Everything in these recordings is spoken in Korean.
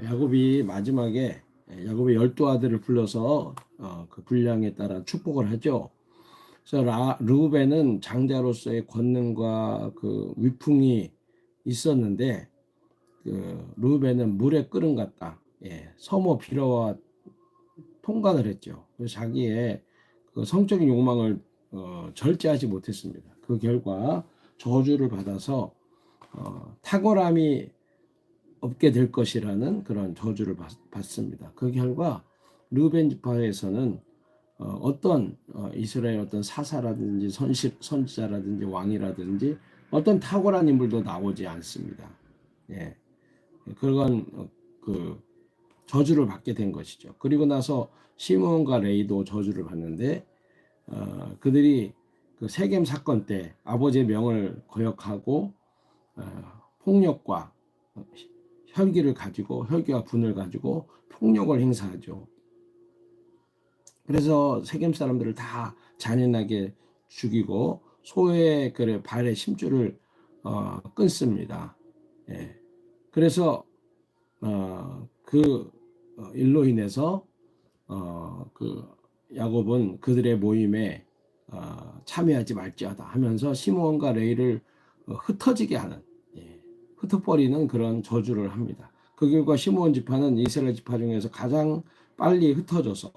야곱이 마지막에 야곱의 열두 아들을 불러서 어, 그 분량에 따라 축복을 하죠. 그래서 라, 르우벤은 장자로서의 권능과 그 위풍이 있었는데 그 르우벤은 물에 끓은 같다. 예, 서모 비러와 통관을 했죠. 자기의 그 성적인 욕망을 어, 절제하지 못했습니다. 그 결과 저주를 받아서 어, 탁월함이 없게 될 것이라는 그런 저주를 받, 받습니다. 그 결과 르벤 지파에서는 어, 어떤 어, 이스라엘 어떤 사사라든지 선시, 선지자라든지 왕이라든지 어떤 탁월한 인물도 나오지 않습니다. 예, 그건 어, 그 저주를 받게 된 것이죠. 그리고 나서 시몬과 레이도 저주를 받는데 어, 그들이 그 세겜 사건 때 아버지의 명을 거역하고 어, 폭력과 혈기를 가지고 혈기와 분을 가지고 폭력을 행사하죠. 그래서 세겜 사람들을 다 잔인하게 죽이고 소의 그래 발의 심줄을 어, 끊습니다. 예. 그래서 어, 그 어, 일로 인해서 어, 그 야곱은 그들의 모임에 어, 참여하지 말지어다 하면서 시몬과 레이를 어, 흩어지게 하는 예, 흩어버리는 그런 저주를 합니다. 그 결과 시몬 지파는 이스라엘 지파 중에서 가장 빨리 흩어져서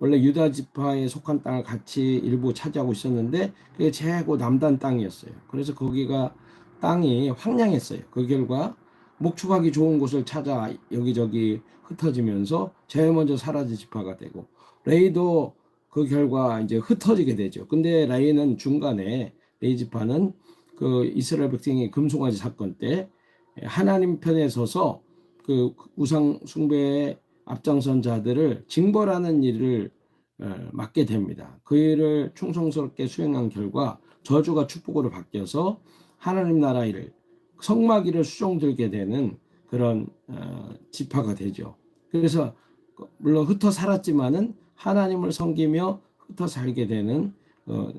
원래 유다 지파에 속한 땅을 같이 일부 차지하고 있었는데 그게 최고 남단 땅이었어요. 그래서 거기가 땅이 황량했어요. 그 결과 목축하기 좋은 곳을 찾아 여기저기 흩어지면서 제일 먼저 사라진 지파가 되고 레이도 그 결과 이제 흩어지게 되죠. 근데 레이는 중간에 레이 지파는 그 이스라엘 백성의 금송아지 사건 때 하나님 편에 서서 그 우상 숭배의 앞장선 자들을 징벌하는 일을 어, 맡게 됩니다. 그 일을 충성스럽게 수행한 결과 저주가 축복으로 바뀌어서 하나님 나라 일을 성막일을 수종들게 되는 그런 어, 지파가 되죠. 그래서 물론 흩어 살았지만은 하나님을 섬기며 흩어 살게 되는 어,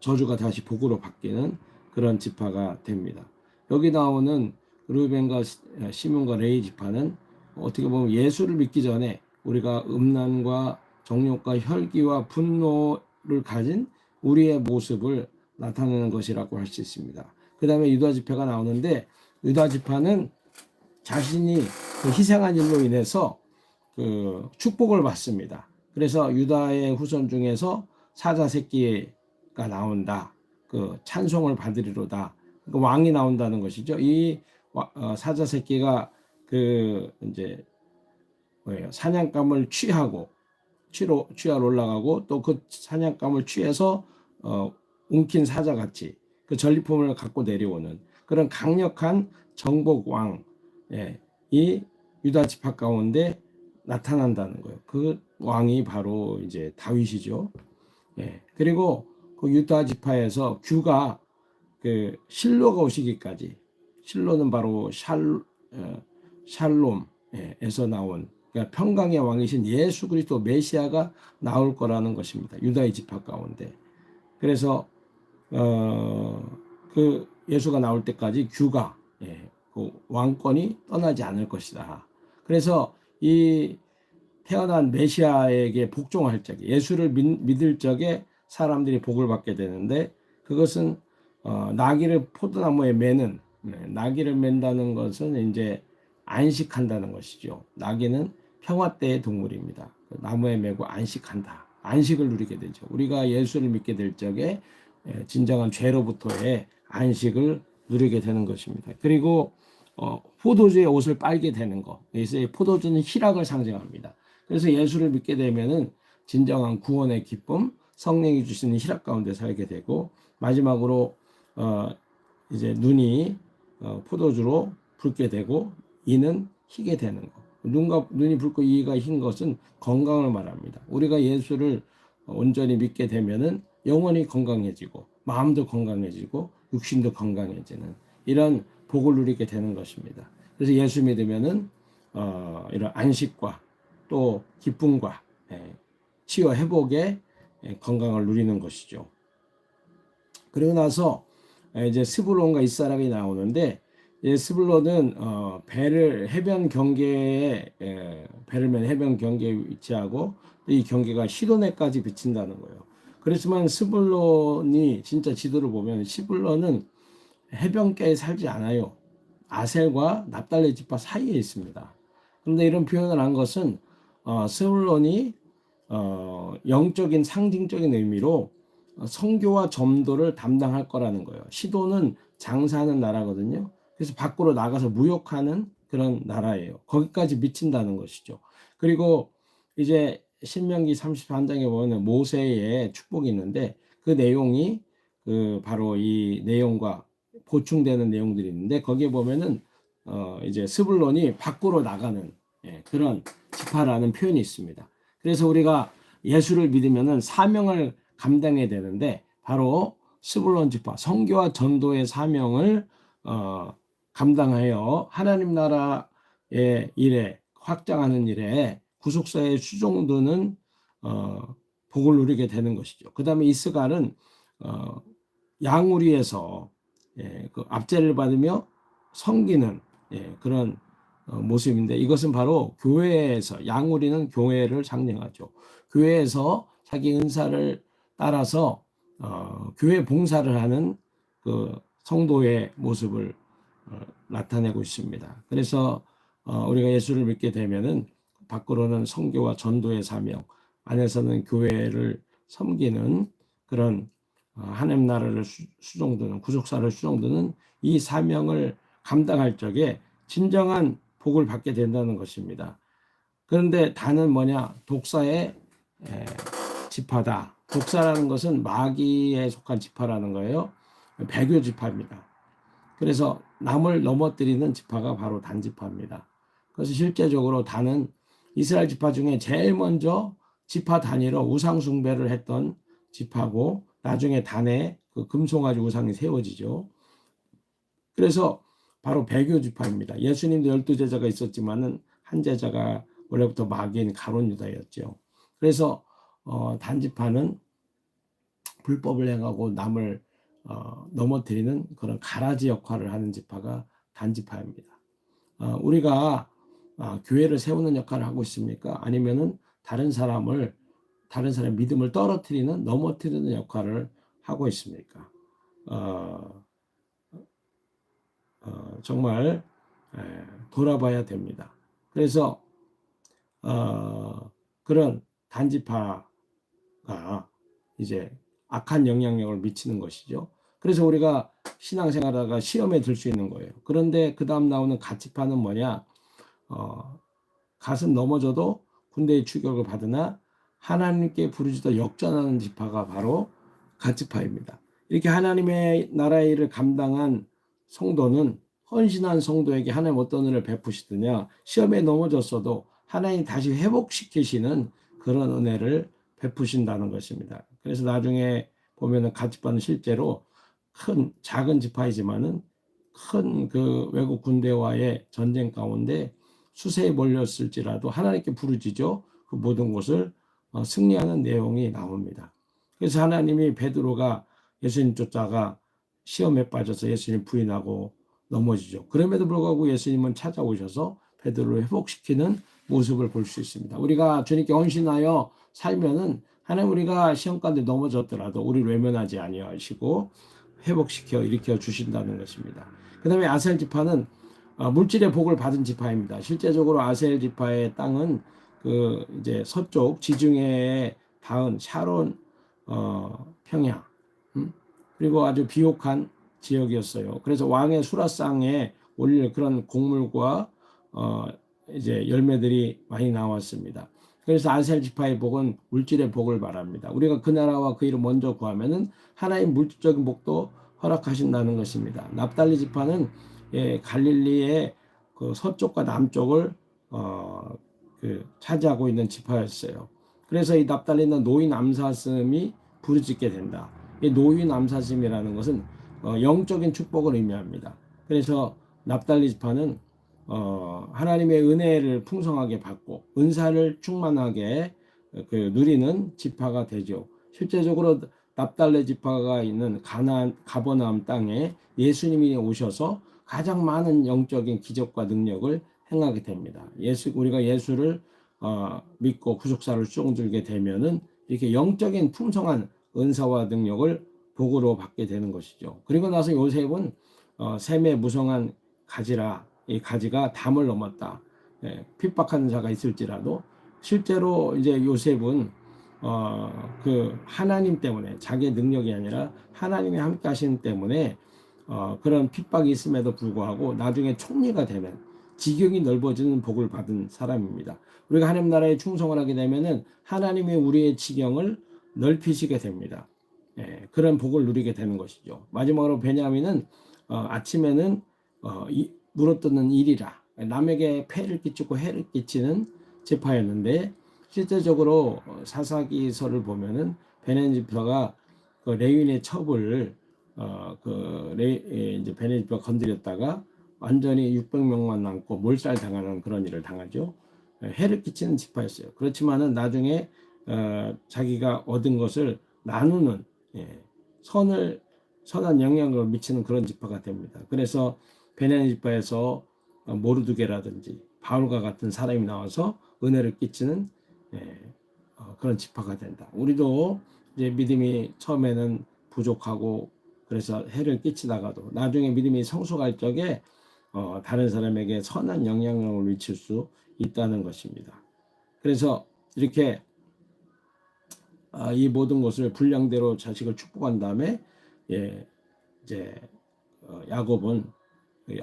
저주가 다시 복으로 바뀌는 그런 지파가 됩니다. 여기 나오는 루벤과 시몬과 레이 지파는 어떻게 보면 예수를 믿기 전에 우리가 음란과 정욕과 혈기와 분노를 가진 우리의 모습을 나타내는 것이라고 할 수 있습니다. 그 다음에 유다 지파가 나오는데 유다 지파는 자신이 그 희생한 일로 인해서 그 축복을 받습니다. 그래서 유다의 후손 중에서 사자 새끼가 나온다. 그 찬송을 받으리로다. 그 왕이 나온다는 것이죠. 이 어, 사자 새끼가 그 이제 뭐예요? 사냥감을 취하고 취로 취하러 올라가고 또 그 사냥감을 취해서 어 움킨 사자 같이 그 전리품을 갖고 내려오는 그런 강력한 정복 왕, 예, 이 유다 지파 가운데 나타난다는 거예요. 그 왕이 바로 이제 다윗이죠. 예, 그리고 그 유다 지파에서 규가 그 실로가 오시기까지 실로는 바로 샬 어, 샬롬에서 나온 그러니까 평강의 왕이신 예수 그리스도 메시아가 나올 거라는 것입니다. 유다의 지파 가운데. 그래서 어 그 예수가 나올 때까지 규가 예, 그 왕권이 떠나지 않을 것이다. 그래서 이 태어난 메시아에게 복종할 적에 예수를 믿, 을 적에 사람들이 복을 받게 되는데 그것은 어, 나귀를 포도나무에 매는 네, 나귀를 맨다는 것은 이제 안식한다는 것이죠. 나귀는 평화 때의 동물입니다. 그 나무에 매고 안식한다. 안식을 누리게 되죠. 우리가 예수를 믿게 될 적에 예, 진정한 죄로부터의 안식을 누리게 되는 것입니다. 그리고 어, 포도주의 옷을 빨게 되는 것. 그래서 포도주는 희락을 상징합니다. 그래서 예수를 믿게 되면은 진정한 구원의 기쁨, 성령이 주시는 희락 가운데 살게 되고 마지막으로 어, 이제 눈이 어, 포도주로 붉게 되고 이는 희게 되는 것. 눈과 눈이 붉고 이가 흰 것은 건강을 말합니다. 우리가 예수를 온전히 믿게 되면은 영원히 건강해지고 마음도 건강해지고 육신도 건강해지는 이런 복을 누리게 되는 것입니다. 그래서 예수 믿으면은 어, 이런 안식과 또 기쁨과 예, 치유 회복의 예, 건강을 누리는 것이죠. 그리고 나서 이제 스불론과 이사락이 나오는데 예, 스불론은 어, 배를 해변 경계에 예, 배를 맨 해변 경계에 위치하고 이 경계가 시도네까지 비친다는 거예요. 그렇지만 스불론이 진짜 지도를 보면 시불론은 해변가에 살지 않아요. 아셀과 납달레 지파 사이에 있습니다. 그런데 이런 표현을 한 것은 어, 스불론이 어, 영적인 상징적인 의미로 어, 성교와 점도를 담당할 거라는 거예요. 시도는 장사하는 나라거든요. 그래서 밖으로 나가서 무역하는 그런 나라예요. 거기까지 미친다는 것이죠. 그리고 이제 신명기 33장에 보면 모세의 축복이 있는데 그 내용이 그 바로 이 내용과 보충되는 내용들이 있는데 거기에 보면은 어 이제 스불론이 밖으로 나가는 예, 그런 지파라는 표현이 있습니다. 그래서 우리가 예수를 믿으면은 사명을 감당해야 되는데 바로 스불론 지파 성교와 전도의 사명을 어 감당하여 하나님 나라의 일에 확장하는 일에 구속사의 수종도는 어, 복을 누리게 되는 것이죠. 그 다음에 이스갈은 어, 양우리에서 예, 그 압제를 받으며 섬기는 예, 그런 어, 모습인데 이것은 바로 교회에서 양우리는 교회를 상징하죠. 교회에서 자기 은사를 따라서 어, 교회 봉사를 하는 그 성도의 모습을 어, 나타내고 있습니다. 그래서 어, 우리가 예수를 믿게 되면은 밖으로는 성교와 전도의 사명, 안에서는 교회를 섬기는 그런 어, 하나님 나라를 수종드는 구속사를 수종드는 이 사명을 감당할 적에 진정한 복을 받게 된다는 것입니다. 그런데 다는 뭐냐? 독사의 지파다. 독사라는 것은 마귀에 속한 지파라는 거예요. 배교 지파입니다. 그래서 남을 넘어뜨리는 지파가 바로 단 지파입니다. 그래서 실제적으로 단은 이스라엘 지파 중에 제일 먼저 지파 단위로 우상 숭배를 했던 지파고 나중에 단에 그 금송아지 우상이 세워지죠. 그래서 바로 배교 지파입니다. 예수님도 열두 제자가 있었지만은 한 제자가 원래부터 마귀인 가론 유다였죠. 그래서 어, 단지파는 불법을 행하고 남을 어, 넘어뜨리는 그런 가라지 역할을 하는 지파가 단지파입니다. 어, 우리가 어, 교회를 세우는 역할을 하고 있습니까? 아니면은 다른 사람을 다른 사람의 믿음을 떨어뜨리는 넘어뜨리는 역할을 하고 있습니까? 어, 어, 정말 에, 돌아봐야 됩니다. 그래서 어, 그런 단지파가 이제 악한 영향력을 미치는 것이죠. 그래서 우리가 신앙생활하다가 시험에 들 수 있는 거예요. 그런데 그 다음 나오는 가치파는 뭐냐? 어, 갓은 넘어져도 군대의 추격을 받으나 하나님께 부르짖어 역전하는 지파가 바로 가치파입니다. 이렇게 하나님의 나라의 일을 감당한 성도는 헌신한 성도에게 하나님 어떤 은혜를 베푸시느냐 시험에 넘어졌어도 하나님 다시 회복시키시는 그런 은혜를 베푸신다는 것입니다. 그래서 나중에 보면은 가치파는 실제로 큰 작은 지파이지만은 큰 그 외국 군대와의 전쟁 가운데 수세에 몰렸을지라도 하나님께 부르짖어 그 모든 것을 어, 승리하는 내용이 나옵니다. 그래서 하나님이 베드로가 예수님 쫓다가 시험에 빠져서 예수님 부인하고 넘어지죠. 그럼에도 불구하고 예수님은 찾아오셔서 베드로를 회복시키는 모습을 볼 수 있습니다. 우리가 주님께 헌신하여 살면은 하나님 우리가 시험 가운데 넘어졌더라도 우리를 외면하지 아니하시고 회복시켜 일으켜 주신다는 것입니다. 그다음에 아셀 지파는 어, 물질의 복을 받은 지파입니다. 실제적으로 아셀 지파의 땅은 그 이제 서쪽 지중해에 닿은 샤론 어, 평야 음? 그리고 아주 비옥한 지역이었어요. 그래서 왕의 수라상에 올릴 그런 곡물과 어, 이제 열매들이 많이 나왔습니다. 그래서 아셀 지파의 복은 물질의 복을 말합니다. 우리가 그 나라와 그 일을 먼저 구하면은 하나님 물질적인 복도 허락하신다는 것입니다. 납달리 지파는 예, 갈릴리의 그 서쪽과 남쪽을 어, 그 차지하고 있는 지파였어요. 그래서 이 납달리는 노인 암사슴이 부르짖게 된다. 이 노인 암사슴이라는 것은 어, 영적인 축복을 의미합니다. 그래서 납달리 지파는 어, 하나님의 은혜를 풍성하게 받고 은사를 충만하게 그 누리는 지파가 되죠. 실제적으로 납달레 지파가 있는 가나 가버나움 땅에 예수님이 오셔서 가장 많은 영적인 기적과 능력을 행하게 됩니다. 예수 우리가 예수를 어, 믿고 구속사를 쫑들게 되면은 이렇게 영적인 풍성한 은사와 능력을 복으로 받게 되는 것이죠. 그리고 나서 요셉은 어, 샘의 무성한 가지라 이 가지가 담을 넘었다. 예, 핍박하는 자가 있을지라도 실제로 이제 요셉은 어, 그 하나님 때문에 자기의 능력이 아니라 하나님이 함께 하시는 때문에 어, 그런 핍박이 있음에도 불구하고 나중에 총리가 되면 지경이 넓어지는 복을 받은 사람입니다. 우리가 하나님 나라에 충성을 하게 되면은 하나님이 우리의 지경을 넓히시게 됩니다. 예, 그런 복을 누리게 되는 것이죠. 마지막으로 베냐민은 어, 아침에는 어, 이, 물어뜯는 일이라 남에게 폐를 끼치고 해를 끼치는 제파였는데 실제적으로 사사기서를 보면은 베네지파가 그 레윈의 첩을 어, 그 레, 예, 이제 베네지파가 건드렸다가 완전히 600명만 남고 몰살 당하는 그런 일을 당하죠. 예, 해를 끼치는 지파였어요. 그렇지만은 나중에 어, 자기가 얻은 것을 나누는 예, 선을 선한 영향을 미치는 그런 지파가 됩니다. 그래서 베냐민 지파에서 모르드게라든지 바울과 같은 사람이 나와서 은혜를 끼치는 예, 어, 그런 지파가 된다. 우리도 이제 믿음이 처음에는 부족하고 그래서 해를 끼치다가도 나중에 믿음이 성숙할 적에 어, 다른 사람에게 선한 영향력을 미칠 수 있다는 것입니다. 그래서 이렇게 아, 이 모든 것을 분량대로 자식을 축복한 다음에 예, 이제 어, 야곱은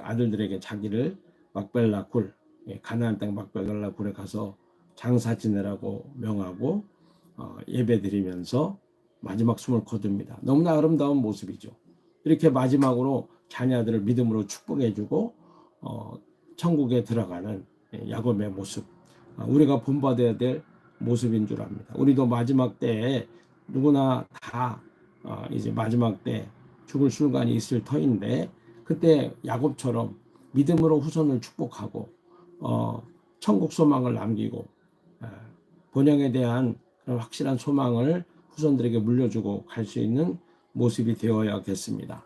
아들들에게 자기를 막벨라굴 예, 가나안 땅 막벨라굴에 가서 장사 지내라고 명하고 어, 예배 드리면서 마지막 숨을 거둡니다. 너무나 아름다운 모습이죠. 이렇게 마지막으로 자녀들을 믿음으로 축복해주고 어, 천국에 들어가는 예, 야곱의 모습 어, 우리가 본받아야 될 모습인 줄 압니다. 우리도 마지막 때에 누구나 다 어, 이제 마지막 때 죽을 순간이 있을 터인데 그때 야곱처럼 믿음으로 후손을 축복하고 어, 천국 소망을 남기고 에, 본향에 대한 그런 확실한 소망을 후손들에게 물려주고 갈 수 있는 모습이 되어야겠습니다.